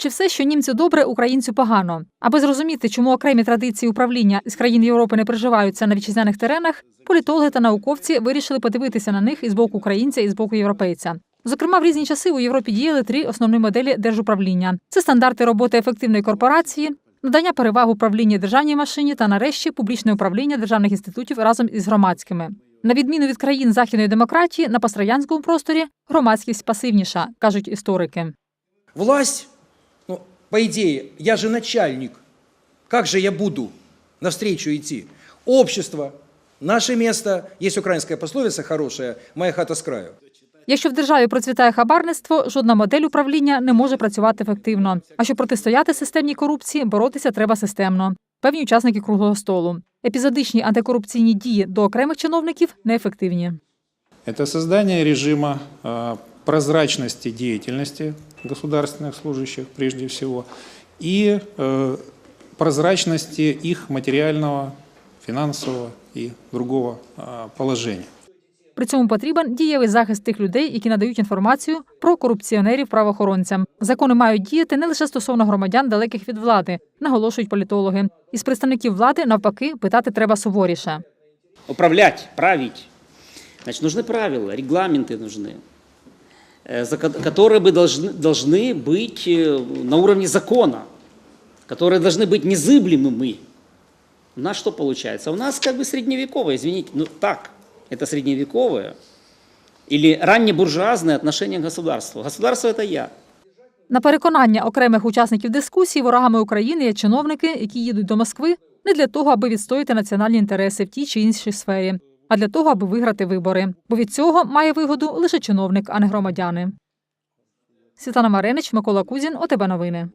Чи все, що німцю добре, українцю погано? Аби зрозуміти, чому окремі традиції управління з країн Європи не приживаються на вітчизняних теренах, політологи та науковці вирішили подивитися на них із боку українця і з боку європейця. Зокрема, в різні часи у Європі діяли три основні моделі держуправління: це стандарти роботи ефективної корпорації, надання переваг управління державній машині та нарешті публічне управління державних інститутів разом із громадськими. На відміну від країн західної демократії, на пострадянському просторі громадськість пасивніша, кажуть історики. Власть, по идее, я же начальник. Как же я буду навстречу идти? Общество, наше место, есть украинская пословица хорошая, моя хата с краю. Якщо в державі процвітає хабарництво, жодна модель управління не може працювати ефективно. А щоб протистояти системній корупції, боротися треба системно. Певні учасники круглого столу. Епізодичні антикорупційні дії до окремих чиновників неефективні. Это создание режима э, прозрачности деятельности государственных служащих прежде всего и э, прозрачности их материального, финансового и другого э, положения. При цьому потрібен дієвий захист тих людей, які надають інформацію про корупціонерів правоохоронцям. Закони мають діяти не лише стосовно громадян, далеких від влади, наголошують політологи. Із представників влади навпаки питати треба суворіше. управлять, править. Значит, нужны правила, регламенты нужны, э, за ко- которые бы должны, должны быть э, на уровне закона, которые должны быть незыблемыми. У нас что получается? У нас как бы средневековое, извините, ну так, это средневековое или раннебуржуазное отношение к государству. Государство – это я. На переконання окремих учасників дискусії ворогами України є чиновники, які їдуть до Москви не для того, аби відстояти національні інтереси в тій чи іншій сфері, а для того, аби виграти вибори. Бо від цього має вигоду лише чиновник, а не громадяни. Світлана Маренич, Микола Кузін, ОТБ Новини.